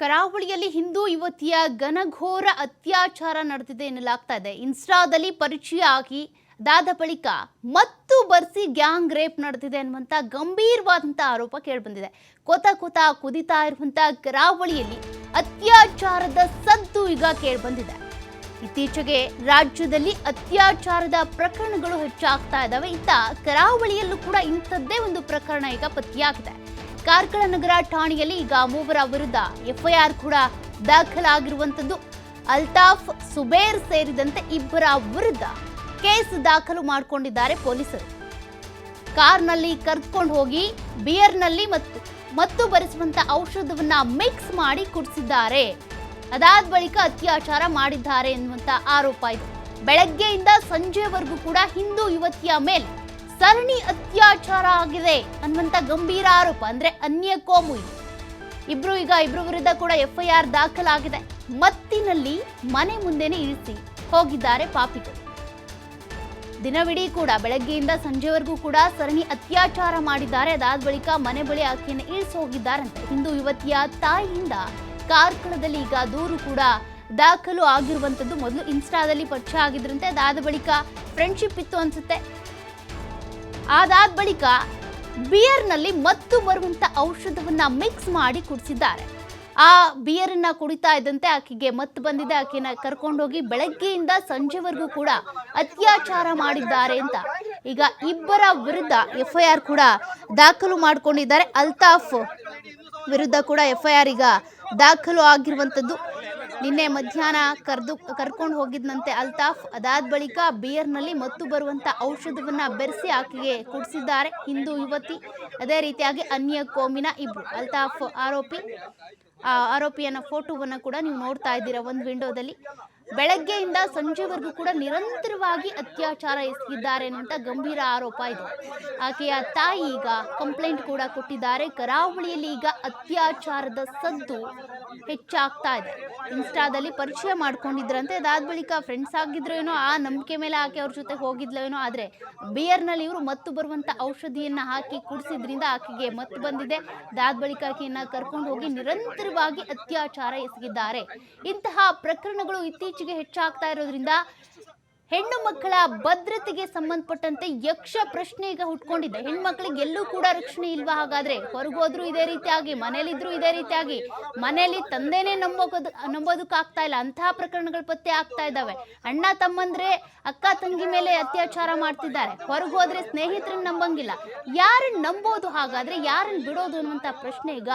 ಕರಾವಳಿಯಲ್ಲಿ ಹಿಂದೂ ಯುವತಿಯ ಘನಘೋರ ಅತ್ಯಾಚಾರ ನಡೆದಿದೆ ಎನ್ನಲಾಗ್ತಾ ಇದೆ. ಇನ್ಸ್ಟಾದಲ್ಲಿ ಪರಿಚಯ ಆಗಿ ದಾದ ಬಳಿಕ ಮತ್ತು ಬರ್ಸಿ ಗ್ಯಾಂಗ್ ರೇಪ್ ನಡೆದಿದೆ ಅನ್ನುವಂಥ ಗಂಭೀರವಾದಂಥ ಆರೋಪ ಕೇಳಿಬಂದಿದೆ. ಕೊತ ಕೊತ ಕುದಿತಾ ಇರುವಂಥ ಕರಾವಳಿಯಲ್ಲಿ ಅತ್ಯಾಚಾರದ ಸದ್ದು ಈಗ ಕೇಳಿಬಂದಿದೆ. ಇತ್ತೀಚೆಗೆ ರಾಜ್ಯದಲ್ಲಿ ಅತ್ಯಾಚಾರದ ಪ್ರಕರಣಗಳು ಹೆಚ್ಚಾಗ್ತಾ ಇದ್ದಾವೆ. ಇತ್ತ ಕರಾವಳಿಯಲ್ಲೂ ಕೂಡ ಇಂಥದ್ದೇ ಒಂದು ಪ್ರಕರಣ ಈಗ ಪತ್ತೆಯಾಗಿದೆ. ಕಾರ್ಕಳ ನಗರ ಠಾಣೆಯಲ್ಲಿ ಈಗ ಮೂವರ ವಿರುದ್ಧ ಎಫ್ಐಆರ್ ಕೂಡ ದಾಖಲಾಗಿರುವಂಥದ್ದು ಅಲ್ತಾಫ್, ಸುಬೇರ್ ಸೇರಿದಂತೆ ಇಬ್ಬರ ವಿರುದ್ಧ ಕೇಸ್ ದಾಖಲು ಮಾಡಿಕೊಂಡಿದ್ದಾರೆ ಪೊಲೀಸರು. ಕಾರ್ನಲ್ಲಿ ಕರ್ಕೊಂಡು ಹೋಗಿ, ಬಿಯರ್ನಲ್ಲಿ ಮತ್ತು ಮತ್ತು ಬರೆಸುವಂತ ಔಷಧವನ್ನ ಮಿಕ್ಸ್ ಮಾಡಿ ಕುಡಿಸಿದ್ದಾರೆ. ಅದಾದ ಬಳಿಕ ಅತ್ಯಾಚಾರ ಮಾಡಿದ್ದಾರೆ ಎನ್ನುವಂತ ಆರೋಪ ಇದೆ. ಬೆಳಗ್ಗೆಯಿಂದ ಸಂಜೆವರೆಗೂ ಕೂಡ ಹಿಂದೂ ಯುವತಿಯ ಮೇಲೆ ಸರಣಿ ಅತ್ಯಾಚಾರ ಆಗಿದೆ. ಅನ್ನುವಂತ ಗಂಭೀರ ಆರೋಪ, ಅಂದ್ರೆ ಅನ್ಯ ಕೋಮು ಇಬ್ರು ಈಗ ಇಬ್ರು ವಿರುದ್ಧ ಕೂಡ ಆರ್ ದಾಖಲಾಗಿದೆ. ಮತ್ತಿನಲ್ಲಿ ಮನೆ ಮುಂದೆನೆ ಇರಿಸಿ ಹೋಗಿದ್ದಾರೆ ಪಾಪಿಗಳು. ದಿನವಿಡೀ ಕೂಡ ಬೆಳಗ್ಗೆಯಿಂದ ಸಂಜೆವರೆಗೂ ಕೂಡ ಸರಣಿ ಅತ್ಯಾಚಾರ ಮಾಡಿದ್ದಾರೆ. ಅದಾದ ಬಳಿಕ ಮನೆ ಬಳಿ ಆಕೆಯನ್ನು ಇಳಿಸಿ ಹೋಗಿದ್ದಾರಂತೆ. ಹಿಂದೂ ಯುವತಿಯ ತಾಯಿಯಿಂದ ಕಾರ್ಕಳದಲ್ಲಿ ಈಗ ದೂರು ಕೂಡ ದಾಖಲು ಆಗಿರುವಂತದ್ದು ಮೊದಲು ಇನ್ಸ್ಟಾದಲ್ಲಿ ಪರಿಚಯ ಆಗಿದ್ರಂತೆ. ಅದಾದ ಬಳಿಕ ಫ್ರೆಂಡ್ಶಿಪ್ ಇತ್ತು ಅನ್ಸುತ್ತೆ. ಅದಾದ ಬಳಿಕ ಬಿಯರ್ನಲ್ಲಿ ಮತ್ತು ಬರುವಂತ ಔಷಧವನ್ನ ಮಿಕ್ಸ್ ಮಾಡಿ ಕುಡಿಸಿದ್ದಾರೆ. ಆ ಬಿಯರನ್ನ ಕುಡಿತಾ ಇದ್ದಂತೆ ಆಕೆಗೆ ಮತ್ತು ಬಂದಿದೆ. ಆಕೆನ ಕರ್ಕೊಂಡೋಗಿ ಬೆಳಗ್ಗೆಯಿಂದ ಸಂಜೆವರೆಗೂ ಕೂಡ ಅತ್ಯಾಚಾರ ಮಾಡಿದ್ದಾರೆ ಅಂತ. ಈಗ ಇಬ್ಬರ ವಿರುದ್ಧ ಎಫ್ಐಆರ್ ಕೂಡ ದಾಖಲು ಮಾಡಿಕೊಂಡಿದ್ದಾರೆ. ಅಲ್ತಾಫ್ ವಿರುದ್ಧ ಕೂಡ ಎಫ್ಐಆರ್ ಈಗ ದಾಖಲು ಆಗಿರುವಂಥದ್ದು ನಿನ್ನೆ ಮಧ್ಯಾಹ್ನ ಕರೆದು ಕರ್ಕೊಂಡು ಹೋಗಿದ್ದಂತೆ ಅಲ್ತಾಫ್. ಅದಾದ ಬಳಿಕ ಬಿಯರ್ನಲ್ಲಿ ಮತ್ತು ಬರುವಂಥ ಔಷಧವನ್ನು ಬೆರೆಸಿ ಆಕೆಗೆ ಕುಡಿಸಿದ್ದಾರೆ. ಹಿಂದೂ ಯುವತಿ, ಅದೇ ರೀತಿಯಾಗಿ ಅನ್ಯ ಕೋಮಿನ ಇಬ್ರು. ಅಲ್ತಾಫ್ ಆರೋಪಿ ಆರೋಪಿಯನ್ನ ಫೋಟೋವನ್ನು ಕೂಡ ನೀವು ನೋಡ್ತಾ ಇದ್ದೀರಾ ಒಂದು ವಿಂಡೋದಲ್ಲಿ. ಬೆಳಗ್ಗೆಯಿಂದ ಸಂಜೆವರೆಗೂ ಕೂಡ ನಿರಂತರವಾಗಿ ಅತ್ಯಾಚಾರ ಎಸಗಿದ್ದಾರೆ ಅಂತ ಗಂಭೀರ ಆರೋಪ ಇದೆ. ಆಕೆಯ ತಾಯಿ ಈಗ ಕಂಪ್ಲೇಂಟ್ ಕೂಡ ಕೊಟ್ಟಿದ್ದಾರೆ. ಕರಾವಳಿಯಲ್ಲಿ ಈಗ ಅತ್ಯಾಚಾರದ ಸದ್ದು ಹೆಚ್ಚಾಗ್ತಾ ಇದೆ. ಇನ್ಸ್ಟಾದಲ್ಲಿ ಪರಿಚಯ ಮಾಡ್ಕೊಂಡಿದ್ರಂತೆ. ಅದಾದ ಬಳಿಕ ಫ್ರೆಂಡ್ಸ್ ಆಗಿದ್ರು ಏನೋ, ಆ ನಂಬಿಕೆ ಮೇಲೆ ಆಕೆ ಅವ್ರ ಜೊತೆ ಹೋಗಿದ್ಲೋ ಏನೋ, ಆದರೆ ಬಿಯರ್ನಲ್ಲಿ ಇವರು ಮತ್ತು ಬರುವಂಥ ಔಷಧಿಯನ್ನ ಹಾಕಿ ಕುಡಿಸಿದ್ರಿಂದ ಆಕೆಗೆ ಮತ್ತು ಬಂದಿದೆ. ಅದಾದ ಬಳಿಕ ಆಕೆಯನ್ನ ಕರ್ಕೊಂಡು ಹೋಗಿ ನಿರಂತರವಾಗಿ ಅತ್ಯಾಚಾರ ಎಸಗಿದ್ದಾರೆ. ಇಂತಹ ಪ್ರಕರಣಗಳು ಇತ್ತೀಚೆಗೆ ಹೆಚ್ಚಾಗ್ತಾ ಇರೋದ್ರಿಂದ ಹೆಣ್ಣು ಮಕ್ಕಳ ಭದ್ರತೆಗೆ ಸಂಬಂಧಪಟ್ಟಂತೆ ಯಕ್ಷ ಪ್ರಶ್ನೆ ಈಗ ಹುಟ್ಕೊಂಡಿದೆ. ಹೆಣ್ಮಕ್ಳಿಗೆ ಎಲ್ಲೂ ಕೂಡ ರಕ್ಷಣೆ ಇಲ್ವಾ? ಹಾಗಾದ್ರೆ ಹೊರಗೋದ್ರು ಇದೇ ರೀತಿಯಾಗಿ ಮನೇಲಿದ್ರು ಇದೇ ರೀತಿಯಾಗಿ, ಮನೆಯಲ್ಲಿ ತಂದೆನೇ ನಂಬೋದು ನಂಬೋದಕ್ಕಾಗ್ತಾ ಇಲ್ಲ. ಅಂತಹ ಪ್ರಕರಣಗಳು ಪತ್ತೆ ಆಗ್ತಾ ಇದ್ದಾವೆ. ಅಣ್ಣ ತಮ್ಮಂದ್ರೆ ಅಕ್ಕ ತಂಗಿ ಮೇಲೆ ಅತ್ಯಾಚಾರ ಮಾಡ್ತಿದ್ದಾರೆ. ಹೊರಗೋದ್ರೆ ಸ್ನೇಹಿತರನ್ನ ನಂಬಂಗಿಲ್ಲ. ಯಾರನ್ನ ನಂಬೋದು ಹಾಗಾದ್ರೆ, ಯಾರನ್ನ ಬಿಡೋದು ಅನ್ನುವಂಥ ಪ್ರಶ್ನೆ ಈಗ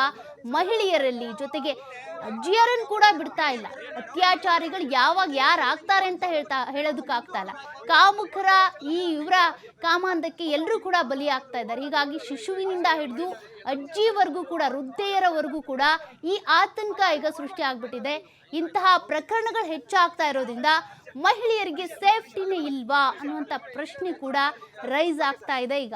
ಮಹಿಳೆಯರಲ್ಲಿ. ಜೊತೆಗೆ ಅಜ್ಜಿಯರನ್ನು ಕೂಡ ಬಿಡ್ತಾ ಇಲ್ಲ. ಅತ್ಯಾಚಾರಿಗಳು ಯಾವಾಗ ಯಾರು ಆಗ್ತಾರೆ ಅಂತ ಹೇಳ್ತಾ ಹೇಳೋದಕ್ಕಾಗ್ತಾ ಇಲ್ಲ ಕಾಮುಕರ ಈ ಇವರ ಕಾಮಾಂಧಕ್ಕೆ ಎಲ್ಲರೂ ಕೂಡ ಬಲಿ ಆಗ್ತಾ ಇದ್ದಾರೆ ಹೀಗಾಗಿ ಶಿಶುವಿನಿಂದ ಹಿಡಿದು ಅಜ್ಜಿವರೆಗೂ ಕೂಡ, ವೃದ್ಧೆಯರವರೆಗೂ ಕೂಡ ಈ ಆತಂಕ ಈಗ ಸೃಷ್ಟಿ ಆಗ್ಬಿಟ್ಟಿದೆ. ಇಂತಹ ಪ್ರಕರಣಗಳು ಹೆಚ್ಚಾಗ್ತಾ ಇರೋದ್ರಿಂದ ಮಹಿಳೆಯರಿಗೆ ಸೇಫ್ಟಿನೇ ಇಲ್ವಾ ಅನ್ನುವಂಥ ಪ್ರಶ್ನೆ ಕೂಡ ರೈಸ್ ಆಗ್ತಾ ಇದೆ ಈಗ.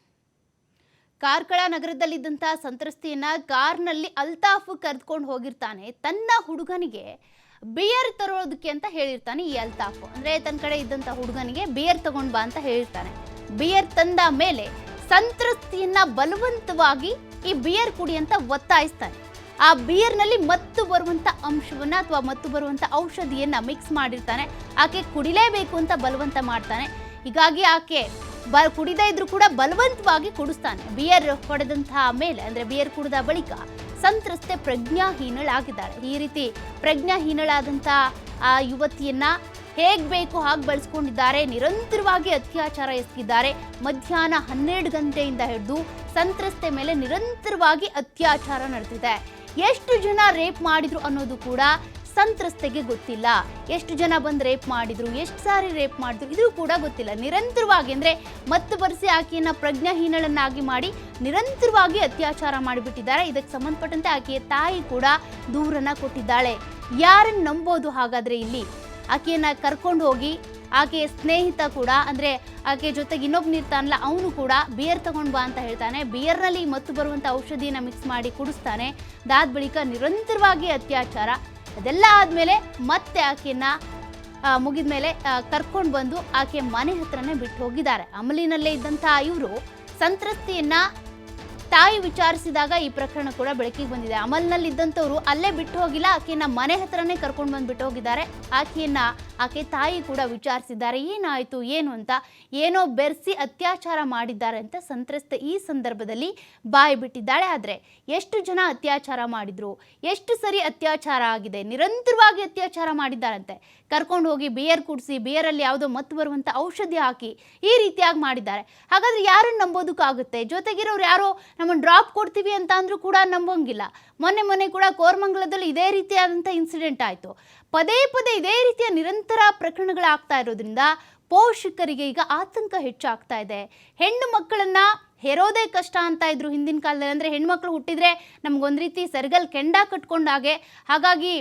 ಕಾರ್ಕಳ ನಗರದಲ್ಲಿದ್ದಂತಹ ಸಂತ್ರಸ್ತೆಯನ್ನ ಕಾರ್ನಲ್ಲಿ ಅಲ್ತಾಫ್ ಕರೆದುಕೊಂಡು ಹೋಗಿರ್ತಾನೆ. ತನ್ನ ಹುಡುಗನಿಗೆ ಬಿಯರ್ ತರೋದಕ್ಕೆ ಅಂತ ಹೇಳಿರ್ತಾನೆ ಈ ಅಲ್ತಾಫ್. ಅಂದ್ರೆ ತನ್ನ ಕಡೆ ಇದ್ದಂಥ ಹುಡುಗನಿಗೆ ಬಿಯರ್ ತಗೊಂಡ್ ಬಾ ಅಂತ ಹೇಳಿರ್ತಾನೆ. ಬಿಯರ್ ತಂದ ಮೇಲೆ ಸಂತ್ರಸ್ತಿಯನ್ನ ಬಲವಂತವಾಗಿ ಈ ಬಿಯರ್ ಕುಡಿ ಅಂತ ಒತ್ತಾಯಿಸ್ತಾನೆ. ಆ ಬಿಯರ್ನಲ್ಲಿ ಮತ್ತು ಬರುವಂತ ಅಂಶವನ್ನ ಅಥವಾ ಮತ್ತು ಬರುವಂತ ಔಷಧಿಯನ್ನ ಮಿಕ್ಸ್ ಮಾಡಿರ್ತಾನೆ. ಆಕೆ ಕುಡಿಲೇಬೇಕು ಅಂತ ಬಲವಂತ ಮಾಡ್ತಾನೆ. ಹೀಗಾಗಿ ಆಕೆ ಬ ಕುಡಿದ ಇದ್ರೂ ಕೂಡ ಬಲವಂತವಾಗಿ ಕುಡಿಸ್ತಾನೆ. ಬಿಯರ್ ಹೊಡೆದಂತಹ ಮೇಲೆ, ಅಂದ್ರೆ ಬಿಯರ್ ಕುಡಿದ ಬಳಿಕ ಸಂತ್ರಸ್ತೆ ಪ್ರಜ್ಞಾಹೀನಳಾಗಿದ್ದಾಳೆ ಈ ರೀತಿ ಪ್ರಜ್ಞಾಹೀನಳಾದಂಥ ಆ ಯುವತಿಯನ್ನ ಹೇಗ್ ಬೇಕು ಹಾಗೆ ಬಳಸ್ಕೊಂಡಿದ್ದಾರೆ, ನಿರಂತರವಾಗಿ ಅತ್ಯಾಚಾರ ಎಸಗಿದ್ದಾರೆ. ಮಧ್ಯಾಹ್ನ ಹನ್ನೆರಡು ಗಂಟೆಯಿಂದ ಹಿಡಿದು ಸಂತ್ರಸ್ತೆ ಮೇಲೆ ನಿರಂತರವಾಗಿ ಅತ್ಯಾಚಾರ ನಡೆದಿದೆ. ಎಷ್ಟು ಜನ ರೇಪ್ ಮಾಡಿದ್ರು ಅನ್ನೋದು ಕೂಡ ಸಂತ್ರಸ್ತೆಗೆ ಗೊತ್ತಿಲ್ಲ. ಎಷ್ಟು ಜನ ಬಂದು ರೇಪ್ ಮಾಡಿದ್ರು, ಎಷ್ಟು ಸಾರಿ ರೇಪ್ ಮಾಡಿದ್ರು, ಇದು ಕೂಡ ಗೊತ್ತಿಲ್ಲ. ನಿರಂತರವಾಗಿ ಅಂದರೆ ಮತ್ತು ಬರೆಸಿ ಆಕೆಯನ್ನ ಪ್ರಜ್ಞಾಹೀನಳನ್ನಾಗಿ ಮಾಡಿ ನಿರಂತರವಾಗಿ ಅತ್ಯಾಚಾರ ಮಾಡಿಬಿಟ್ಟಿದ್ದಾರೆ. ಇದಕ್ಕೆ ಸಂಬಂಧಪಟ್ಟಂತೆ ಆಕೆಯ ತಾಯಿ ಕೂಡ ದೂರನ್ನ ಕೊಟ್ಟಿದ್ದಾಳೆ. ಯಾರನ್ನ ನಂಬೋದು ಹಾಗಾದ್ರೆ ಇಲ್ಲಿ? ಆಕೆಯನ್ನ ಕರ್ಕೊಂಡು ಹೋಗಿ ಆಕೆಯ ಸ್ನೇಹಿತ ಕೂಡ, ಅಂದರೆ ಆಕೆ ಜೊತೆಗೆ ಇನ್ನೊಬ್ಬ ಇರ್ತಾನಲ್ಲ, ಅವನು ಕೂಡ ಬಿಯರ್ ತಗೊಂಡು ಬಾ ಅಂತ ಹೇಳ್ತಾನೆ. ಬಿಯರ್ನಲ್ಲಿ ಮತ್ತು ಬರುವಂಥ ಔಷಧಿಯನ್ನ ಮಿಕ್ಸ್ ಮಾಡಿ ಕುಡಿಸ್ತಾನೆ. ಅದಾದ ಬಳಿಕ ನಿರಂತರವಾಗಿ ಅತ್ಯಾಚಾರ. ಅದೆಲ್ಲ ಆದಮೇಲೆ ಮತ್ತೆ ಆಕೆಯನ್ನ ಮುಗಿದ ಮೇಲೆ ಕರ್ಕೊಂಡು ಬಂದು ಆಕೆ ಮನೆ ಹತ್ರನೇ ಬಿಟ್ಟು ಹೋಗಿದ್ದಾರೆ. ಅಮಲಿನಲ್ಲೇ ಇದ್ದಂತಹ ಇವರು ಸಂತ್ರಸ್ತೆಯನ್ನ ತಾಯಿ ವಿಚಾರಿಸಿದಾಗ ಈ ಪ್ರಕರಣ ಕೂಡ ಬೆಳಕಿಗೆ ಬಂದಿದೆ. ಅಮಲ್ನಲ್ಲಿ ಇದ್ದಂಥವ್ರು ಅಲ್ಲೇ ಬಿಟ್ಟು ಹೋಗಿಲ್ಲ. ಆಕೆಯನ್ನ ಮನೆ ಹತ್ರನೇ ಕರ್ಕೊಂಡು ಬಂದು ಬಿಟ್ಟು ಹೋಗಿದ್ದಾರೆ. ಆಕೆಯನ್ನ, ಆಕೆ ತಾಯಿ ಕೂಡ ವಿಚಾರಿಸಿದ್ದಾರೆ. ಏನಾಯ್ತು, ಏನು ಅಂತ ಏನೋ ಬೆರೆಸಿ ಅತ್ಯಾಚಾರ ಮಾಡಿದ್ದಾರೆ ಅಂತ ಸಂತ್ರಸ್ತ ಈ ಸಂದರ್ಭದಲ್ಲಿ ಬಾಯಿ ಬಿಟ್ಟಿದ್ದಾಳೆ. ಆದರೆ ಎಷ್ಟು ಜನ ಅತ್ಯಾಚಾರ ಮಾಡಿದ್ರು? ಎಷ್ಟು ಸರಿ ಅತ್ಯಾಚಾರ ಆಗಿದೆ? ನಿರಂತರವಾಗಿ ಅತ್ಯಾಚಾರ ಮಾಡಿದ್ದಾರಂತೆ. ಕರ್ಕೊಂಡು ಹೋಗಿ ಬಿಯರ್ ಕುಡಿಸಿ, ಬಿಯರಲ್ಲಿ ಯಾವುದೋ ಮತ್ತು ಬರುವಂಥ ಔಷಧಿ ಹಾಕಿ ಈ ರೀತಿಯಾಗಿ ಮಾಡಿದ್ದಾರೆ. ಹಾಗಾದ್ರೆ ಯಾರನ್ನು ನಂಬೋದಕ್ಕಾಗುತ್ತೆ? ಜೊತೆಗಿರೋರು ಯಾರೋ ನಮ್ಮನ್ನು ಡ್ರಾಪ್ ಕೊಡ್ತೀವಿ ಅಂತ ಅಂದರೂ ಕೂಡ ನಂಬೋಂಗಿಲ್ಲ. ಮೊನ್ನೆ ಮೊನ್ನೆ ಕೂಡ ಕೋರ್ಮಂಗಲದಲ್ಲಿ ಇದೇ ರೀತಿಯಾದಂಥ ಇನ್ಸಿಡೆಂಟ್ ಆಯಿತು. ಪದೇ ಪದೇ ಇದೇ ರೀತಿಯ ನಿರಂತರ ಪ್ರಕರಣಗಳಾಗ್ತಾ ಇರೋದ್ರಿಂದ ಪೋಷಕರಿಗೆ ಈಗ ಆತಂಕ ಹೆಚ್ಚಾಗ್ತಾ ಇದೆ. ಹೆಣ್ಣು ಮಕ್ಕಳನ್ನು ಹೆರೋದೇ ಕಷ್ಟ ಅಂತ ಇದ್ರು ಹಿಂದಿನ ಕಾಲದಲ್ಲಿ. ಅಂದರೆ ಹೆಣ್ಮಕ್ಳು ಹುಟ್ಟಿದರೆ ನಮಗೊಂದು ರೀತಿ ಸರ್ಗಲ್ ಕೆಂಡ ಕಟ್ಕೊಂಡಾಗೆ ಹಾಗಾಗಿ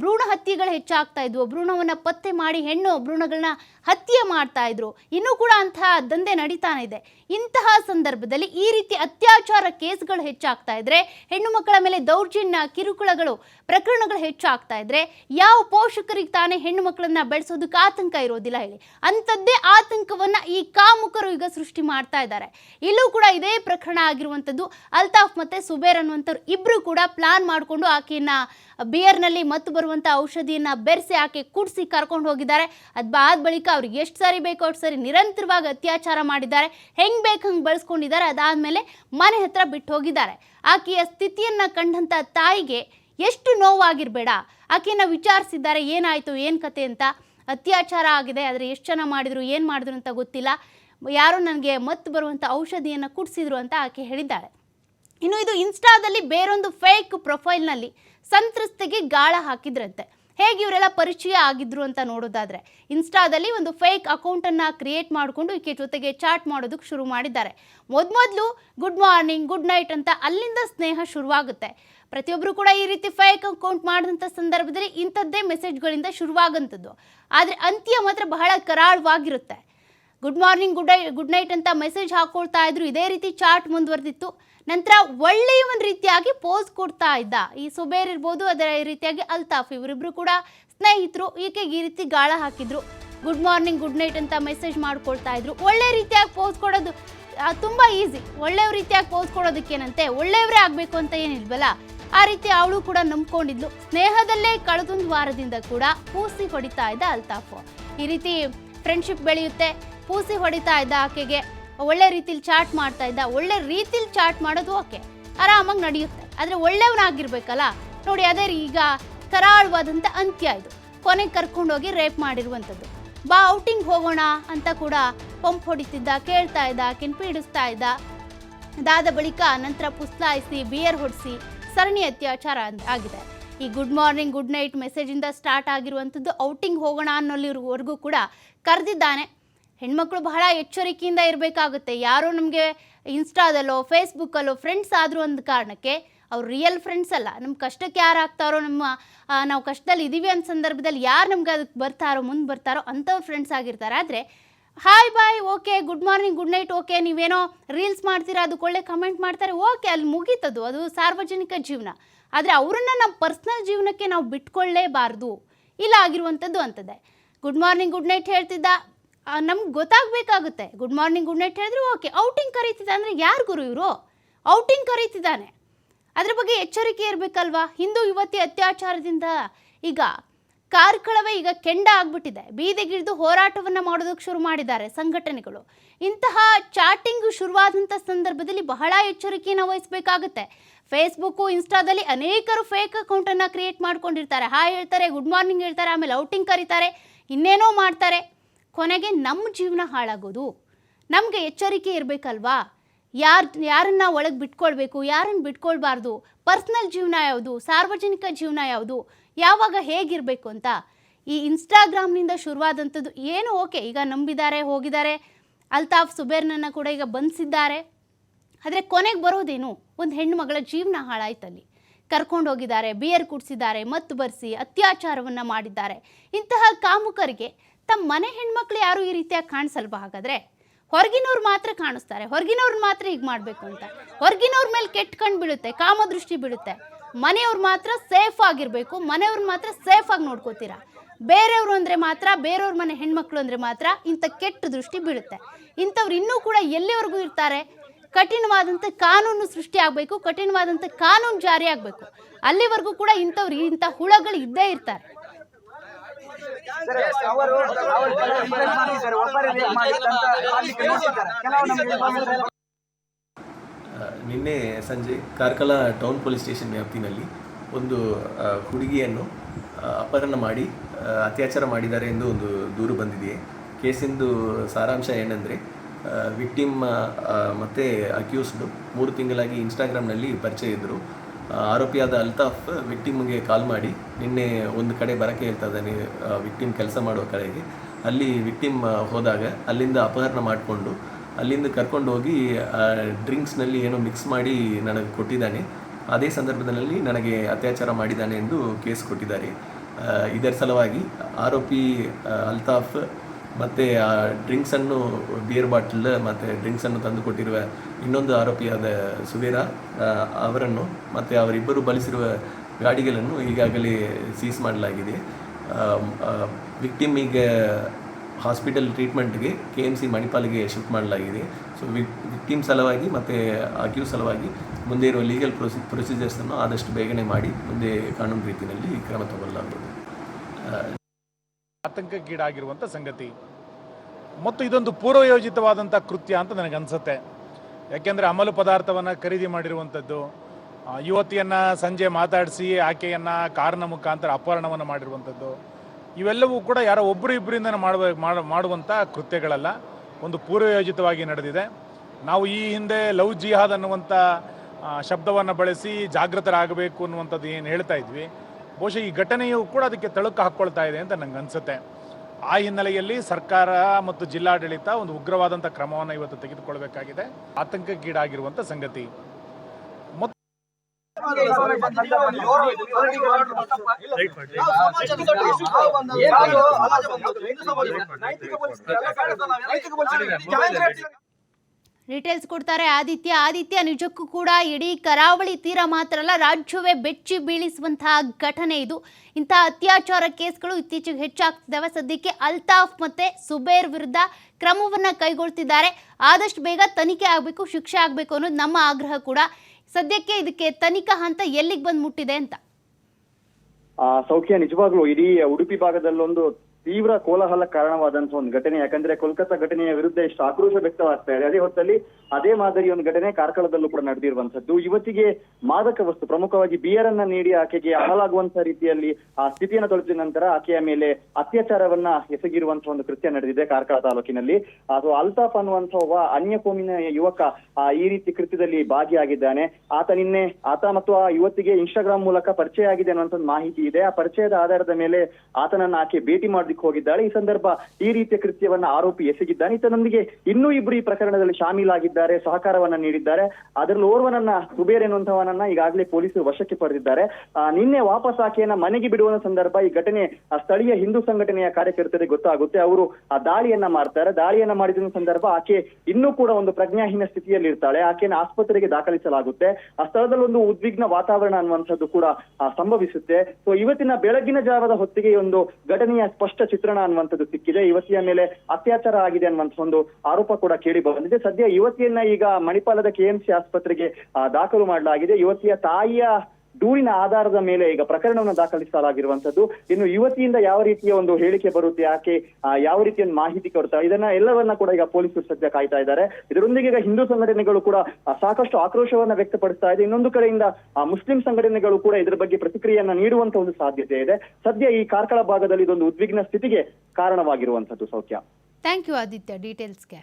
ಭ್ರೂಣ ಹತ್ಯೆಗಳು ಹೆಚ್ಚಾಗ್ತಾ ಇದ್ವು. ಭ್ರೂಣವನ್ನು ಪತ್ತೆ ಮಾಡಿ ಹೆಣ್ಣು ಭ್ರೂಣಗಳನ್ನ ಹತ್ಯೆ ಮಾಡ್ತಾ ಇದ್ರು. ಇನ್ನೂ ಕೂಡ ಅಂತಹ ದಂಧೆ ನಡೀತಾನೆ ಇದೆ. ಇಂತಹ ಸಂದರ್ಭದಲ್ಲಿ ಈ ರೀತಿ ಅತ್ಯಾಚಾರ ಕೇಸ್ಗಳು ಹೆಚ್ಚಾಗ್ತಾ ಇದ್ರೆ, ಹೆಣ್ಣು ಮಕ್ಕಳ ಮೇಲೆ ದೌರ್ಜನ್ಯ, ಕಿರುಕುಳಗಳು, ಪ್ರಕರಣಗಳು ಹೆಚ್ಚಾಗ್ತಾ ಇದ್ರೆ, ಯಾವ ಪೋಷಕರಿಗೆ ತಾನೇ ಹೆಣ್ಣು ಮಕ್ಕಳನ್ನ ಬೆಳೆಸೋದಕ್ಕೆ ಆತಂಕ ಇರೋದಿಲ್ಲ ಹೇಳಿ. ಅಂಥದ್ದೇ ಆತಂಕವನ್ನ ಈ ಕಾಮುಕರು ಈಗ ಸೃಷ್ಟಿ ಮಾಡ್ತಾ ಇದ್ದಾರೆ. ಇಲ್ಲೂ ಕೂಡ ಇದೇ ಪ್ರಕರಣ ಆಗಿರುವಂಥದ್ದು ಅಲ್ತಾಫ್ ಮತ್ತೆ ಸುಬೇರ್ ಅನ್ನುವಂಥವ್ರು ಇಬ್ರು ಕೂಡ ಪ್ಲಾನ್ ಮಾಡಿಕೊಂಡು ಆಕೆಯನ್ನ ಬಿಯರ್ನಲ್ಲಿ ಮತ್ತು ಬರುವಂಥ ಔಷಧಿಯನ್ನ ಬೆರೆಸಿ ಆಕೆ ಕುಡಿಸಿ ಕರ್ಕೊಂಡು ಹೋಗಿದ್ದಾರೆ. ಅದಾದ ಬಳಿಕ ಅವ್ರಿಗೆ ಎಷ್ಟು ಸಾರಿ ಬೇಕೋ ಅಷ್ಟು ಸರಿ ನಿರಂತರವಾಗಿ ಅತ್ಯಾಚಾರ ಮಾಡಿದ್ದಾರೆ. ಹೆಂಗ್ ಬೇಕು ಹಂಗೆ ಬಳಸ್ಕೊಂಡಿದ್ದಾರೆ. ಅದಾದಮೇಲೆ ಮನೆ ಹತ್ರ ಬಿಟ್ಟು ಹೋಗಿದ್ದಾರೆ. ಆಕೆಯ ಸ್ಥಿತಿಯನ್ನ ಕಂಡಂಥ ತಾಯಿಗೆ ಎಷ್ಟು ನೋವಾಗಿರಬೇಡ. ಆಕೆಯನ್ನ ವಿಚಾರಿಸಿದ್ದಾರೆ. ಏನಾಯಿತು? ಏನು ಕತೆ ಅಂತ. ಅತ್ಯಾಚಾರ ಆಗಿದೆ. ಆದರೆ ಎಷ್ಟು ಜನ ಮಾಡಿದ್ರು? ಏನು ಮಾಡಿದ್ರು ಅಂತ ಗೊತ್ತಿಲ್ಲ. ಯಾರು ನನಗೆ ಮತ್ತು ಬರುವಂಥ ಔಷಧಿಯನ್ನು ಕುಡಿಸಿದ್ರು ಅಂತ ಆಕೆ ಹೇಳಿದ್ದಾಳೆ. ಇನ್ನು ಇದು ಇನ್ಸ್ಟಾದಲ್ಲಿ ಬೇರೊಂದು ಫೇಕ್ ಪ್ರೊಫೈಲ್ನಲ್ಲಿ ಸಂತ್ರಸ್ತೆಗೆ ಗಾಳ ಹಾಕಿದ್ರಂತೆ. ಹೇಗೆ ಇವರೆಲ್ಲ ಪರಿಚಯ ಆಗಿದ್ರು ಅಂತ ನೋಡೋದಾದ್ರೆ, ಇನ್ಸ್ಟಾದಲ್ಲಿ ಒಂದು ಫೇಕ್ ಅಕೌಂಟನ್ನು ಕ್ರಿಯೇಟ್ ಮಾಡಿಕೊಂಡು ಈಕೆ ಜೊತೆಗೆ ಚಾಟ್ ಮಾಡೋದಕ್ಕೆ ಶುರು ಮಾಡಿದ್ದಾರೆ. ಮೊದಮೊದಲು ಗುಡ್ ಮಾರ್ನಿಂಗ್ ಗುಡ್ ನೈಟ್ ಅಂತ ಅಲ್ಲಿಂದ ಸ್ನೇಹ ಶುರುವಾಗುತ್ತೆ. ಪ್ರತಿಯೊಬ್ಬರು ಕೂಡ ಈ ರೀತಿ ಫೇಕ್ ಅಕೌಂಟ್ ಮಾಡಿದಂಥ ಸಂದರ್ಭದಲ್ಲಿ ಇಂಥದ್ದೇ ಮೆಸೇಜ್ಗಳಿಂದ ಶುರುವಾಗಂಥದ್ದು. ಆದರೆ ಅಂತ್ಯ ಮಾತ್ರ ಬಹಳ ಕರಾಳವಾಗಿರುತ್ತೆ. Good morning good I good night ಅಂತ ಮೆಸೇಜ್ ಹಾಕೊಳ್ತಾ ಇದ್ರು. ಇದೇ ರೀತಿ ಚಾಟ್ ಮುಂದುವರೆದಿತ್ತು. ನಂತರ ಒಳ್ಳೆಯ ಒಂದು ರೀತಿಯಾಗಿ ಪೋಸ್ ಕೊಡ್ತಾ ಇದ್ದ. ಈ ಸುಬೇರ್ ಇರ್ಬೋದು, ಅದರ ಈ ರೀತಿಯಾಗಿ ಅಲ್ತಾಫ್ ಇವರಿಬ್ರು ಕೂಡ ಸ್ನೇಹಿತರು. ಈಕೆಗೆ ಈ ರೀತಿ ಗಾಳ ಹಾಕಿದ್ರು. ಗುಡ್ ಮಾರ್ನಿಂಗ್ ಗುಡ್ ನೈಟ್ ಅಂತ ಮೆಸೇಜ್ ಮಾಡ್ಕೊಳ್ತಾ ಇದ್ರು. ಒಳ್ಳೆ ರೀತಿಯಾಗಿ ಪೋಸ್ ಕೊಡೋದು ತುಂಬ ಈಸಿ ಒಳ್ಳೆ ರೀತಿಯಾಗಿ ಪೋಸ್ ಕೊಡೋದಕ್ಕೇನಂತೆ? ಒಳ್ಳೆಯವರೇ ಆಗಬೇಕು ಅಂತ ಏನಿಲ್ವಲ್ಲ? ಆ ರೀತಿ ಅವಳು ಕೂಡ ನಂಬ್ಕೊಂಡಿದ್ಲು. ಸ್ನೇಹದಲ್ಲೇ ಕಳೆದೊಂದು ವಾರದಿಂದ ಕೂಡ ಪೂಸಿ ಹೊಡಿತಾ ಇದ್ದ ಅಲ್ತಾಫ್. ಈ ರೀತಿ ಫ್ರೆಂಡ್ಶಿಪ್ ಬೆಳೆಯುತ್ತೆ. ಪೂಸಿ ಹೊಡಿತಾ ಇದ್ದ ಆಕೆಗೆ ಒಳ್ಳೆ ರೀತಿಲಿ ಚಾಟ್ ಮಾಡ್ತಾ ಇದ್ದ. ಒಳ್ಳೆ ರೀತಿಲಿ ಚಾಟ್ ಮಾಡೋದು ಓಕೆ ಆರಾಮಾಗಿ ನಡೆಯುತ್ತೆ. ಆದರೆ ಒಳ್ಳೆಯವನಾಗಿರ್ಬೇಕಲ್ಲ ನೋಡಿ, ಅದೇ ಈಗ ಕರಾಳವಾದಂಥ ಅಂತ್ಯ ಇದು. ಕೊನೆಗೆ ಕರ್ಕೊಂಡೋಗಿ ರೇಪ್ ಮಾಡಿರುವಂಥದ್ದು. ಬಾ, ಔಟಿಂಗ್ ಹೋಗೋಣ ಅಂತ ಕೂಡ ಪಂಪ್ ಹೊಡಿತಿದ್ದ, ಕೇಳ್ತಾ ಇದ್ದ, ಆಕೆನ್ ಪೀಡಿಸ್ತಾ ಇದ್ದ. ಅದಾದ ಬಳಿಕ ನಂತರ ಪುಸ್ತಾಯಿಸಿ ಬಿಯರ್ ಹೊಡಿಸಿ, ಸರಣಿ ಅತ್ಯಾಚಾರ ಆಗಿದೆ. ಈ ಗುಡ್ ಮಾರ್ನಿಂಗ್, ಗುಡ್ ನೈಟ್ ಮೆಸೇಜಿಂದ ಸ್ಟಾರ್ಟ್ ಆಗಿರುವಂಥದ್ದು ಔಟಿಂಗ್ ಹೋಗೋಣ ಅನ್ನೋಲ್ಲಿವರೆಗೂ ಕೂಡ ಕರೆದಿದ್ದಾನೆ. ಹೆಣ್ಮಕ್ಳು ಬಹಳ ಎಚ್ಚರಿಕೆಯಿಂದ ಇರಬೇಕಾಗುತ್ತೆ. ಯಾರೋ ನಮಗೆ ಇನ್ಸ್ಟಾದಲ್ಲೋ, ಫೇಸ್ಬುಕ್ಕಲ್ಲೋ ಫ್ರೆಂಡ್ಸ್ ಆದರೂ ಒಂದು ಕಾರಣಕ್ಕೆ ಅವ್ರು ರಿಯಲ್ ಫ್ರೆಂಡ್ಸ್ ಅಲ್ಲ. ನಮ್ಮ ಕಷ್ಟಕ್ಕೆ ಯಾರು ಆಗ್ತಾರೋ, ನಮ್ಮ ನಾವು ಕಷ್ಟದಲ್ಲಿ ಇದ್ದೀವಿ ಅಂತ ಸಂದರ್ಭದಲ್ಲಿ ಯಾರು ನಮ್ಗೆ ಅದಕ್ಕೆ ಬರ್ತಾರೋ, ಮುಂದೆ ಬರ್ತಾರೋ ಅಂಥವ್ರು ಫ್ರೆಂಡ್ಸ್ ಆಗಿರ್ತಾರೆ. ಆದರೆ hi bye okay good morning good night okay ನೀವೇನೋ ರೀಲ್ಸ್ ಮಾಡ್ತೀರಾ ಅದಕ್ಕೆ ಒಳ್ಳೆ ಕಮೆಂಟ್ ಮಾಡ್ತಾರೆ. ಓಕೆ ಅಲ್ಲಿ ಮುಗೀತದು. ಅದು ಸಾರ್ವಜನಿಕ ಜೀವನ. ಆದರೆ ಅವರನ್ನು ನಮ್ಮ ಪರ್ಸ್ನಲ್ ಜೀವನಕ್ಕೆ ನಾವು ಬಿಟ್ಕೊಳ್ಳೇಬಾರ್ದು ಇಲ್ಲ ಆಗಿರುವಂಥದ್ದು ಅಂತದೆ ಗುಡ್ ಮಾರ್ನಿಂಗ್ ಗುಡ್ ನೈಟ್ ಹೇಳ್ತಿದ್ದ. ನಮ್ಗೆ ಗೊತ್ತಾಗಬೇಕಾಗುತ್ತೆ. ಗುಡ್ ಮಾರ್ನಿಂಗ್ ಗುಡ್ ನೈಟ್ ಹೇಳಿದ್ರು ಓಕೆ ಔಟಿಂಗ್ ಕರೀತಿದ್ದ ಅಂದರೆ ಯಾರು ಗುರು ಇವರು? ಔಟಿಂಗ್ ಕರೀತಿದ್ದಾನೆ. ಅದ್ರ ಬಗ್ಗೆ ಎಚ್ಚರಿಕೆ ಇರಬೇಕಲ್ವಾ? ಹಿಂದೂ ಯುವತಿ ಅತ್ಯಾಚಾರದಿಂದ ಈಗ ಕಾರ್ಕಳವೇ ಈಗ ಕೆಂಡ ಆಗ್ಬಿಟ್ಟಿದೆ. ಬೀದಿಗಿಳಿದು ಹೋರಾಟವನ್ನು ಮಾಡೋದಕ್ಕೆ ಶುರು ಮಾಡಿದ್ದಾರೆ ಸಂಘಟನೆಗಳು. ಇಂತಹ ಚಾಟಿಂಗ್ ಶುರುವಾದಂಥ ಸಂದರ್ಭದಲ್ಲಿ ಬಹಳ ಎಚ್ಚರಿಕೆಯನ್ನು ವಹಿಸಬೇಕಾಗುತ್ತೆ. ಫೇಸ್ಬುಕ್ಕು ಇನ್ಸ್ಟಾದಲ್ಲಿ ಅನೇಕರು ಫೇಕ್ ಅಕೌಂಟನ್ನು ಕ್ರಿಯೇಟ್ ಮಾಡ್ಕೊಂಡಿರ್ತಾರೆ. ಹಾಯ್ ಹೇಳ್ತಾರೆ ಗುಡ್ ಮಾರ್ನಿಂಗ್ ಹೇಳ್ತಾರೆ, ಆಮೇಲೆ ಔಟಿಂಗ್ ಕರೀತಾರೆ, ಇನ್ನೇನೋ ಮಾಡ್ತಾರೆ. ಕೊನೆಗೆ ನಮ್ಮ ಜೀವನ ಹಾಳಾಗೋದು. ನಮಗೆ ಎಚ್ಚರಿಕೆ ಇರಬೇಕಲ್ವಾ? ಯಾರು, ಯಾರನ್ನ ಒಳಗೆ ಬಿಟ್ಕೊಳ್ಬೇಕು ಯಾರನ್ನು ಬಿಟ್ಕೊಳ್ಬಾರ್ದು? ಪರ್ಸ್ನಲ್ ಜೀವನ ಯಾವುದು? ಸಾರ್ವಜನಿಕ ಜೀವನ ಯಾವುದು? ಯಾವಾಗ ಹೇಗಿರಬೇಕು ಅಂತ? ಈ ಇನ್ಸ್ಟಾಗ್ರಾಮ್ನಿಂದ ಶುರುವಾದಂಥದ್ದು ಏನು ಓಕೆ, ಈಗ ನಂಬಿದ್ದಾರೆ ಹೋಗಿದ್ದಾರೆ ಅಲ್ತಾಫ್ ಸುಬೇರ್ನನ್ನು ಕೂಡ ಈಗ ಬಂಧಿಸಿದ್ದಾರೆ. ಆದರೆ ಕೊನೆಗೆ ಬರೋದೇನು? ಒಂದು ಹೆಣ್ಣು ಮಗಳ ಜೀವನ ಹಾಳಾಯ್ತಲ್ಲಿ ಕರ್ಕೊಂಡು ಹೋಗಿದ್ದಾರೆ, ಬಿಯರ್ ಕುಡಿಸಿದ್ದಾರೆ ಮತ್ತು ಬರೆಸಿ, ಅತ್ಯಾಚಾರವನ್ನು ಮಾಡಿದ್ದಾರೆ. ಇಂತಹ ಕಾಮುಕರಿಗೆ ತಮ್ಮ ಮನೆ ಹೆಣ್ಮಕ್ಳು ಯಾರು ಈ ರೀತಿಯಾಗಿ ಕಾಣಿಸಲ್ವಾ? ಹಾಗಾದ್ರೆ ಹೊರಗಿನವ್ರು ಮಾತ್ರ ಕಾಣಿಸ್ತಾರೆ. ಹೊರಗಿನವ್ರು ಮಾತ್ರ ಹೀಗೆ ಮಾಡಬೇಕು ಅಂತ. ಹೊರಗಿನವ್ರ ಮೇಲೆ ಕೆಟ್ಟ ಕಣ್ಣು ಬೀಳುತ್ತೆ ಕಾಮದೃಷ್ಟಿ ಬೀಳುತ್ತೆ. ಮನೆಯವ್ರು ಮಾತ್ರ ಸೇಫ್ ಆಗಿರಬೇಕು ಮನೆಯವ್ರು ಮಾತ್ರ ಸೇಫ್ ಆಗಿ ನೋಡ್ಕೋತೀರಾ? ಬೇರೆಯವರು ಅಂದರೆ ಮಾತ್ರ, ಬೇರೆಯವ್ರ ಮನೆ ಹೆಣ್ಮಕ್ಳು ಅಂದರೆ ಮಾತ್ರ ಇಂಥ ಕೆಟ್ಟ ದೃಷ್ಟಿ ಬೀಳುತ್ತೆ. ಇಂಥವ್ರು ಇನ್ನೂ ಕೂಡ ಎಲ್ಲಿವರೆಗೂ ಇರ್ತಾರೆ? ಕಠಿಣವಾದಂಥ ಕಾನೂನು ಸೃಷ್ಟಿ ಆಗಬೇಕು, ಕಠಿಣವಾದಂಥ ಕಾನೂನು ಜಾರಿ ಆಗಬೇಕು. ಅಲ್ಲಿವರೆಗೂ ಕೂಡ ಇಂಥವ್ರು ಇಂಥ ಹುಳಗಳು ಇದ್ದೇ ಇರ್ತಾರೆ. ಅವರು ನಿನ್ನೆ ಸಂಜೆ ಕಾರ್ಕಳ ಟೌನ್ ಪೊಲೀಸ್ ಸ್ಟೇಷನ್ ವ್ಯಾಪ್ತಿನಲ್ಲಿ ಒಂದು ಹುಡುಗಿಯನ್ನು ಅಪಹರಣ ಮಾಡಿ ಅತ್ಯಾಚಾರ ಮಾಡಿದ್ದಾರೆ ಎಂದು ಒಂದು ದೂರು ಬಂದಿದೆ. ಕೇಸಿಂದು ಸಾರಾಂಶ ಏನಂದರೆ ವಿಕ್ಟಿಮ್ ಮತ್ತು ಅಕ್ಯೂಸ್ಡು ಮೂರು ತಿಂಗಳಾಗಿ ಇನ್ಸ್ಟಾಗ್ರಾಮ್ನಲ್ಲಿ ಪರಿಚಯ ಇದ್ದರು. ಆರೋಪಿಯಾದ ಅಲ್ತಾಫ್ ವಿಕ್ಟಿಮ್ಗೆ ಕಾಲ್ ಮಾಡಿ, ನಿನ್ನೆ ಒಂದು ಕಡೆ ಬರೋಕ್ಕೆ ಹೇಳ್ತಾ ಇದ್ದಾನೆ ವಿಕ್ಟಿಮ್ ಕೆಲಸ ಮಾಡುವ ಕಡೆಗೆ. ಅಲ್ಲಿ ವಿಕ್ಟಿಮ್ ಹೋದಾಗ ಅಲ್ಲಿಂದ ಅಪಹರಣ ಮಾಡಿಕೊಂಡು, ಅಲ್ಲಿಂದ ಕರ್ಕೊಂಡು ಹೋಗಿ ಡ್ರಿಂಕ್ಸ್ನಲ್ಲಿ ಏನೋ ಮಿಕ್ಸ್ ಮಾಡಿ ನನಗೆ ಕೊಟ್ಟಿದ್ದಾನೆ. ಅದೇ ಸಂದರ್ಭದಲ್ಲಿ ನನಗೆ ಅತ್ಯಾಚಾರ ಮಾಡಿದ್ದಾನೆ ಎಂದು ಕೇಸ್ ಕೊಟ್ಟಿದ್ದಾರೆ. ಇದರ ಸಲುವಾಗಿ ಆರೋಪಿ ಅಲ್ತಾಫ್ ಮತ್ತು ಆ ಡ್ರಿಂಕ್ಸನ್ನು ಬಿಯರ್ ಬಾಟಲ್ ಮತ್ತು ಡ್ರಿಂಕ್ಸನ್ನು ತಂದು ಕೊಟ್ಟಿರುವ ಇನ್ನೊಂದು ಆರೋಪಿಯಾದ ಸುವೀರ ಅವರನ್ನು ಮತ್ತು ಅವರಿಬ್ಬರು ಬಳಸಿರುವ ಗಾಡಿಗಳನ್ನು ಈಗಾಗಲೇ ಸೀಸ್ ಮಾಡಲಾಗಿದೆ. ವಿಕ್ಟಿಮ್ ಈಗ ಹಾಸ್ಪಿಟಲ್ ಟ್ರೀಟ್ಮೆಂಟ್ಗೆ ಕೆ ಎಂ ಸಿ ಮಣಿಪಾಲಿಗೆ ಶಿಫ್ಟ್ ಮಾಡಲಾಗಿದೆ. ಸೊ ವಿಕ್ ವಿಕ್ಟಿಮ್ ಸಲುವಾಗಿ ಮತ್ತು ಅಕ್ಯೂ ಸಲುವಾಗಿ ಮುಂದೆ ಇರುವ ಲೀಗಲ್ ಪ್ರೊಸಿ ಪ್ರೊಸೀಜರ್ಸನ್ನು ಆದಷ್ಟು ಬೇಗನೆ ಮಾಡಿ ಮುಂದೆ ಕಾನೂನು ರೀತಿಯಲ್ಲಿ ಕ್ರಮ ತಗೊಳ್ಳಲಾಗುವುದು. ಆತಂಕಕ್ಕೀಡಾಗಿರುವಂಥ ಸಂಗತಿ. ಮತ್ತು ಇದೊಂದು ಪೂರ್ವಯೋಜಿತವಾದಂಥ ಕೃತ್ಯ ಅಂತ ನನಗನ್ಸುತ್ತೆ. ಯಾಕೆಂದರೆ ಅಮಲು ಪದಾರ್ಥವನ್ನು ಖರೀದಿ ಮಾಡಿರುವಂಥದ್ದು ಯುವತಿಯನ್ನು ಸಂಜೆ ಮಾತಾಡಿಸಿ ಆಕೆಯನ್ನು ಕಾರಣ ಮುಖಾಂತರ ಅಪಹರಣವನ್ನು ಮಾಡಿರುವಂಥದ್ದು ಇವೆಲ್ಲವೂ ಕೂಡ ಯಾರೋ ಒಬ್ಬರು ಇಬ್ಬರಿಂದ ಮಾಡುವ, ಮಾಡು- ಮಾಡುವಂಥ ಕೃತ್ಯಗಳಲ್ಲ. ಒಂದು ಪೂರ್ವಯೋಜಿತವಾಗಿ ನಡೆದಿದೆ. ನಾವು ಈ ಹಿಂದೆ ಲವ್ ಜಿಹಾದ್ ಅನ್ನುವಂಥ ಶಬ್ದವನ್ನು ಬಳಸಿ ಜಾಗೃತರಾಗಬೇಕು ಅನ್ನುವಂಥದ್ದು ಏನು ಹೇಳ್ತಾ ಇದ್ವಿ. ಬಹುಶಃ ಈ ಘಟನೆಯು ಕೂಡ ಅದಕ್ಕೆ ತಳುಕು ಹಾಕ್ಕೊಳ್ತಾ ಇದೆ ಅಂತ ನಂಗೆ ಅನಿಸುತ್ತೆ. ಆ ಹಿನ್ನೆಲೆಯಲ್ಲಿ ಸರ್ಕಾರ ಮತ್ತು ಜಿಲ್ಲಾಡಳಿತ ಒಂದು ಉಗ್ರವಾದಂಥ ಕ್ರಮವನ್ನು ಇವತ್ತು ತೆಗೆದುಕೊಳ್ಬೇಕಾಗಿದೆ. ಆತಂಕಕ್ಕೀಡಾಗಿರುವಂಥ ಸಂಗತಿ. ಮತ್ತು ಡೀಟೇಲ್ಸ್ ಕೊಡ್ತಾರೆ. ಆದಿತ್ಯ ಆದಿತ್ಯ ನಿಜಕ್ಕೂ ಕೂಡ ಇಡೀ ಕರಾವಳಿ ತೀರ ಮಾತ್ರ ಅಲ್ಲ, ರಾಜ್ಯವೇ ಬೆಚ್ಚಿ ಬೀಳಿಸುವಂತಹ ಘಟನೆ ಇದು. ಇಂತಹ ಅತ್ಯಾಚಾರ ಕೇಸ್ಗಳು ಇತ್ತೀಚೆಗೆ ಹೆಚ್ಚಾಗ್ತಿದ್ದಾವೆ. ಸದ್ಯಕ್ಕೆ ಅಲ್ತಾಫ್ ಮತ್ತೆ ಸುಬೇರ್ ವಿರುದ್ಧ ಕ್ರಮವನ್ನ ಕೈಗೊಳ್ತಿದ್ದಾರೆ. ಆದಷ್ಟು ಬೇಗ ತನಿಖೆ ಆಗಬೇಕು, ಶಿಕ್ಷೆ ಆಗಬೇಕು ಅನ್ನೋದು ನಮ್ಮ ಆಗ್ರಹ ಕೂಡ. ಸದ್ಯಕ್ಕೆ ಇದಕ್ಕೆ ತನಿಖಾ ಹಂತ ಎಲ್ಲಿಗೆ ಬಂದು ಮುಟ್ಟಿದೆ ಅಂತ ಸೌಖ್ಯ, ನಿಜವಾಗ್ಲೂ ಇಡೀ ಉಡುಪಿ ಭಾಗದಲ್ಲೊಂದು ತೀವ್ರ ಕೋಲಾಹಲ ಕಾರಣವಾದಂತಹ ಒಂದು ಘಟನೆ. ಯಾಕಂದ್ರೆ ಕೋಲ್ಕತ್ತಾ ಘಟನೆಯ ವಿರುದ್ಧ ಎಷ್ಟು ಆಕ್ರೋಶ ವ್ಯಕ್ತವಾಗ್ತಾ ಇದೆ. ಅದೇ ಹೊತ್ತಲ್ಲಿ ಅದೇ ಮಾದರಿ ಒಂದು ಘಟನೆ ಕಾರ್ಕಳದಲ್ಲೂ ಕೂಡ ನಡೆದಿರುವಂತದ್ದು ಯುವತಿಗೆ ಮಾದಕ ವಸ್ತು ಪ್ರಮುಖವಾಗಿ ಬಿಯರ್ ಅನ್ನ ನೀಡಿ ಆಕೆಗೆ ಅಮಲಾಗುವಂತಹ ರೀತಿಯಲ್ಲಿ ಆ ಸ್ಥಿತಿಯನ್ನು ತಲುಪಿದ ನಂತರ ಆಕೆಯ ಮೇಲೆ ಅತ್ಯಾಚಾರವನ್ನ ಎಸಗಿರುವಂತಹ ಒಂದು ಕೃತ್ಯ ನಡೆದಿದೆ ಕಾರ್ಕಳ ತಾಲೂಕಿನಲ್ಲಿ. ಅದು ಅಲ್ತಾಫ್ ಅನ್ನುವಂತಹ ಒಬ್ಬ ಅನ್ಯ ಕೋಮಿನ ಯುವಕ ಆ, ಈ ರೀತಿ ಕೃತ್ಯದಲ್ಲಿ ಭಾಗಿಯಾಗಿದ್ದಾನೆ. ಆತ ನಿನ್ನೆ ಆತ ಮತ್ತು ಆ ಯುವತಿಗೆ ಇನ್ಸ್ಟಾಗ್ರಾಮ್ ಮೂಲಕ ಪರಿಚಯ ಆಗಿದೆ ಅನ್ನುವಂಥ ಮಾಹಿತಿ ಇದೆ. ಆ ಪರಿಚಯದ ಆಧಾರದ ಮೇಲೆ ಆತನನ್ನ ಆಕೆ ಭೇಟಿ ಮಾಡೋದಕ್ಕೆ ಹೋಗಿದ್ದಾಳೆ. ಈ ಸಂದರ್ಭ ಈ ರೀತಿಯ ಕೃತ್ಯವನ್ನ ಆರೋಪಿ ಎಸಗಿದ್ದಾನೆ. ಈತನೊಂದಿಗೆ ಇನ್ನೂ ಇಬ್ಬರು ಈ ಪ್ರಕರಣದಲ್ಲಿ ಶಾಮೀಲಾಗಿದ್ದಾರೆ, ಸಹಕಾರವನ್ನ ನೀಡಿದ್ದಾರೆ. ಅದರಲ್ಲಿ ಓರ್ವನನ್ನ, ಕುಬೇರ್ ಎನ್ನುವಂತವನನ್ನ ಈಗಾಗಲೇ ಪೊಲೀಸರು ವಶಕ್ಕೆ ಪಡೆದಿದ್ದಾರೆ. ನಿನ್ನೆ ವಾಪಸ್ ಆಕೆಯನ್ನ ಮನೆಗೆ ಬಿಡುವ ಸಂದರ್ಭ ಈ ಘಟನೆ ಸ್ಥಳೀಯ ಹಿಂದೂ ಸಂಘಟನೆಯ ಕಾರ್ಯಕರ್ತರಿಗೆ ಗೊತ್ತಾಗುತ್ತೆ. ಅವರು ಆ ದಾಳಿಯನ್ನ ಮಾಡ್ತಾರೆ. ದಾಳಿಯನ್ನ ಮಾಡಿದ ಸಂದರ್ಭ ಆಕೆ ಇನ್ನೂ ಕೂಡ ಒಂದು ಪ್ರಜ್ಞಾಹೀನ ಸ್ಥಿತಿಯಲ್ಲಿ ಇರ್ತಾಳೆ. ಆಕೆಯನ್ನು ಆಸ್ಪತ್ರೆಗೆ ದಾಖಲಿಸಲಾಗುತ್ತೆ. ಆ ಸ್ಥಳದಲ್ಲಿ ಒಂದು ಉದ್ವಿಗ್ನ ವಾತಾವರಣ ಅನ್ನುವಂಥದ್ದು ಕೂಡ ಸಂಭವಿಸುತ್ತೆ. ಸೊ ಇವತ್ತಿನ ಬೆಳಗಿನ ಜಾವದ ಹೊತ್ತಿಗೆ ಒಂದು ಘಟನೆಯ ಸ್ಪಷ್ಟ ಚಿತ್ರಣ ಅನ್ನುವಂಥದ್ದು ಸಿಕ್ಕಿದೆ. ಯುವತಿಯ ಮೇಲೆ ಅತ್ಯಾಚಾರ ಆಗಿದೆ ಅನ್ನುವಂಥ ಒಂದು ಆರೋಪ ಕೂಡ ಕೇಳಿ ಬಂದಿದೆ. ಸದ್ಯ ಯುವತಿಯನ್ನ ಈಗ ಮಣಿಪಾಲದ ಕೆಎಂಸಿ ಆಸ್ಪತ್ರೆಗೆ ದಾಖಲು ಮಾಡಲಾಗಿದೆ. ಯುವತಿಯ ತಾಯಿಯ ದೂರಿನ ಆಧಾರದ ಮೇಲೆ ಈಗ ಪ್ರಕರಣವನ್ನು ದಾಖಲಿಸಲಾಗಿರುವಂತದ್ದು ಇನ್ನು ಯುವತಿಯಿಂದ ಯಾವ ರೀತಿಯ ಒಂದು ಹೇಳಿಕೆ ಬರುತ್ತೆ ಯಾಕೆ ಯಾವ ರೀತಿಯ ಮಾಹಿತಿ ಕೊಡ್ತಾರೆ ಇದನ್ನ ಎಲ್ಲವನ್ನ ಕೂಡ ಈಗ ಪೊಲೀಸರು ಸದ್ಯ ಕಾಯ್ತಾ ಇದ್ದಾರೆ. ಇದರೊಂದಿಗೆ ಈಗ ಹಿಂದೂ ಸಂಘಟನೆಗಳು ಕೂಡ ಸಾಕಷ್ಟು ಆಕ್ರೋಶವನ್ನ ವ್ಯಕ್ತಪಡಿಸ್ತಾ ಇದೆ. ಇನ್ನೊಂದು ಕಡೆಯಿಂದ ಮುಸ್ಲಿಂ ಸಂಘಟನೆಗಳು ಕೂಡ ಇದರ ಬಗ್ಗೆ ಪ್ರತಿಕ್ರಿಯೆಯನ್ನ ನೀಡುವಂತ ಒಂದು ಸಾಧ್ಯತೆ ಇದೆ. ಸದ್ಯ ಈ ಕಾರ್ಕಳ ಭಾಗದಲ್ಲಿ ಇದೊಂದು ಉದ್ವಿಗ್ನ ಸ್ಥಿತಿಗೆ ಕಾರಣವಾಗಿರುವಂತದ್ದು ಸೌಖ್ಯ. Thank you Aditya ಡೀಟೇಲ್ಸ್ಗೆ